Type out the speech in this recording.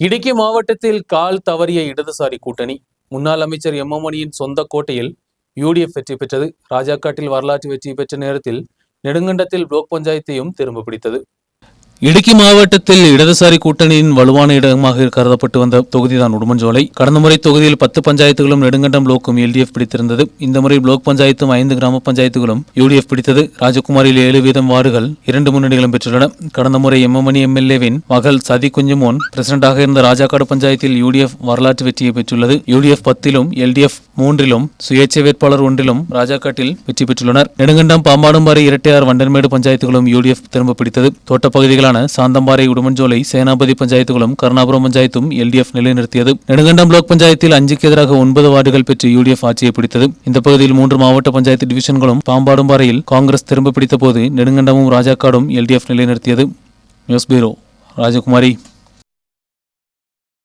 இடுக்கி மாவட்டத்தில் கால் தவறிய இடதுசாரி கூட்டணி முன்னாள் அமைச்சர் எம். மணியின் சொந்த கோட்டையில் யூடிஎஃப் வெற்றி பெற்றது. ராஜாக்காட்டில் வரலாற்று வெற்றி பெற்ற நேரத்தில் நெடுங்கண்டத்தில் புளோக் பஞ்சாயத்தையும் திரும்ப பிடித்தது. இடுக்கி மாவட்டத்தில் இடதுசாரி கூட்டணியின் வலுவான இடமாக கருதப்பட்டு வந்த தொகுதிதான் உடுமஞ்சோலை. கடந்த முறை தொகுதியில் பத்து பஞ்சாயத்துகளும் நெடுங்கண்டம் பிளோக்கும் எல்டிஎஃப் பிடித்திருந்தது. இந்த முறை பிளோக் பஞ்சாயத்தும் ஐந்து கிராம பஞ்சாயத்துகளும் யூடிஎஃப் பிடித்தது. ராஜகுமாரில் ஏழு வீதம் வார்டுகள் இரண்டு முன்னணிகளும் பெற்றுள்ளன. கடந்த முறை எம்எம்எனி எம்எல்ஏவின் மகள் சதி குஞ்சுமோன் பிரசிடண்டாக இருந்த ராஜாக்காடு பஞ்சாயத்தில் யூடிஎஃப் வரலாற்று வெற்றியை பெற்றுள்ளது. யூடிஎஃப் பத்திலும் எல்டிஎஃப் மூன்றிலும் சுயேட்சை வேட்பாளர் ஒன்றிலும் ராஜாக்காட்டில் வெற்றி பெற்றுள்ளனர். நெடுங்கண்டம் பாம்பாடும்பாறை இரட்டையார் வண்டன்மேடு பஞ்சாயத்துகளும் யூடிஎஃப் திரும்ப பிடித்தது. தோட்டப்பகுதிகளான சாந்தம்பாறை உடுமஞ்சோலை சேனாபதி பஞ்சாயத்துகளும் கருணாபுரம் பஞ்சாயத்தும் எல்டிஎஃப் நிலைநிறுத்தியது. நெடுங்கண்டம் பிளாக் பஞ்சாயத்தில் அஞ்சுக்கு எதிராக ஒன்பது வார்டுகள் பெற்று யூடிஎஃப் ஆட்சியை பிடித்தது. இந்த பகுதியில் மூன்று மாவட்ட பஞ்சாயத்து டிவிஷன்களும் பாம்பாடும்பாறையில் காங்கிரஸ் திரும்ப பிடித்த போது நெடுங்கண்டமும் ராஜாக்காடும் எல்டிஎஃப் நிலைநிறுத்தியது. நியூஸ் பீரோ ராஜகுமாரி.